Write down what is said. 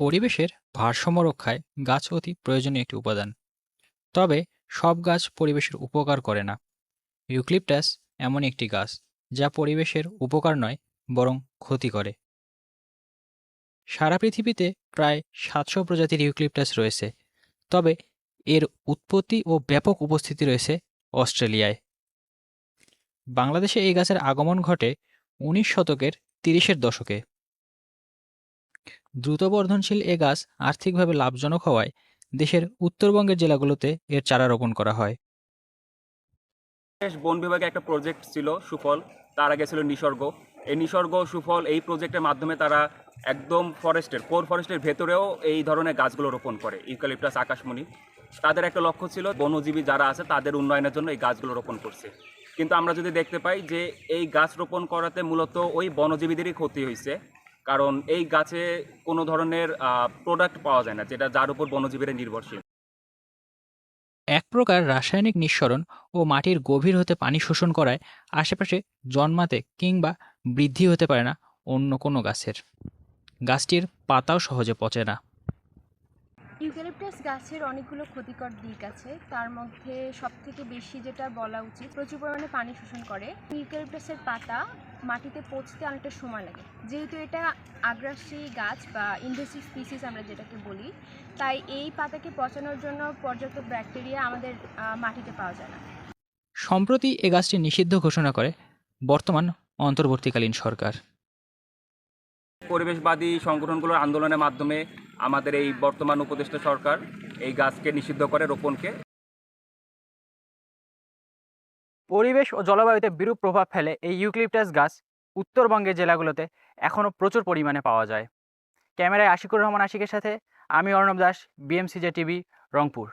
পরিবেশের ভারসাম্য রক্ষায় গাছ অতি প্রয়োজনীয় একটি উপাদান। তবে সব গাছ পরিবেশের উপকার করে না। ইউক্লিপটাস এমন একটি গাছ যা পরিবেশের উপকার নয়, বরং ক্ষতি করে। সারা পৃথিবীতে প্রায় সাতশো প্রজাতির ইউক্লিপটাস রয়েছে, তবে এর উৎপত্তি ও ব্যাপক উপস্থিতি রয়েছে অস্ট্রেলিয়ায়। বাংলাদেশে এই গাছের আগমন ঘটে উনিশ শতকের তিরিশের দশকে। দ্রুত বর্ধনশীল এ গাছ আর্থিকভাবে লাভজনক হওয়ায় দেশের উত্তরবঙ্গের জেলাগুলোতে এর চারা রোপণ করা হয়। বন বিভাগে একটা প্রজেক্ট ছিল সুফল, তার আগে ছিল নিসর্গ। এই নিসর্গ সুফল এই প্রজেক্টের মাধ্যমে তারা একদম ফরেস্টের কোর ফরেস্টের ভেতরেও এই ধরনের গাছগুলো রোপণ করে ইউক্যালিপটাস আকাশমণি। তাদের একটা লক্ষ্য ছিল বনজীবী যারা আছে তাদের উন্নয়নের জন্য এই গাছগুলো রোপণ করছে। কিন্তু আমরা যদি দেখতে পাই যে এই গাছ রোপণ করাতে মূলত ওই বনজীবীদেরই ক্ষতি হয়েছে কারণ এই গাছে কোনো ধরনের প্রোডাক্ট পাওয়া যায় না, যেটা যার উপর বনজীবীরা নির্ভরশীল। এক প্রকার রাসায়নিক নিঃসরণ ও মাটির গভীর হতে পানি শোষণ করায় আশেপাশে জন্মাতে কিংবা বৃদ্ধি হতে পারে না অন্য কোনো গাছের। গাছটির পাতাও সহজে পচে না। ইউক্যালিপটাস গাছের অনেকগুলো ক্ষতিকর দিক আছে। তার মধ্যে সবথেকে বেশি যেটা বলা উচিত প্রচুর পরিমাণে পানি শোষণ করে। ইউক্যালিপটাসের পাতা মাটিতে পচতে অনেকটা সময় লাগে। যেহেতু এটা আগ্রাসী গাছ বা ইনভেসিভ স্পিসিস আমরা যেটাকে বলি তাই এই পাতাকে পচানোর জন্য পর্যাপ্ত ব্যাকটেরিয়া আমাদের মাটিতে পাওয়া যায় না। সম্প্রতি এ গাছটি নিষিদ্ধ ঘোষণা করে বর্তমান অন্তর্বর্তীকালীন সরকার। পরিবেশবাদী সংগঠনগুলোর আন্দোলনের মাধ্যমে আমাদের এই বর্তমান উপদেষ্টা সরকার এই গাছকে নিষিদ্ধ করে রোপণকে। পরিবেশ ও জলবায়ুতে বিরূপ প্রভাব ফেলে এই ইউক্লিপটাস গাছ উত্তরবঙ্গের জেলাগুলোতে এখনও প্রচুর পরিমাণে পাওয়া যায়। ক্যামেরায় আশিকুর রহমান আশিকের সাথে, আমি অর্ণব দাস বিএমসিজে টিভি রংপুর।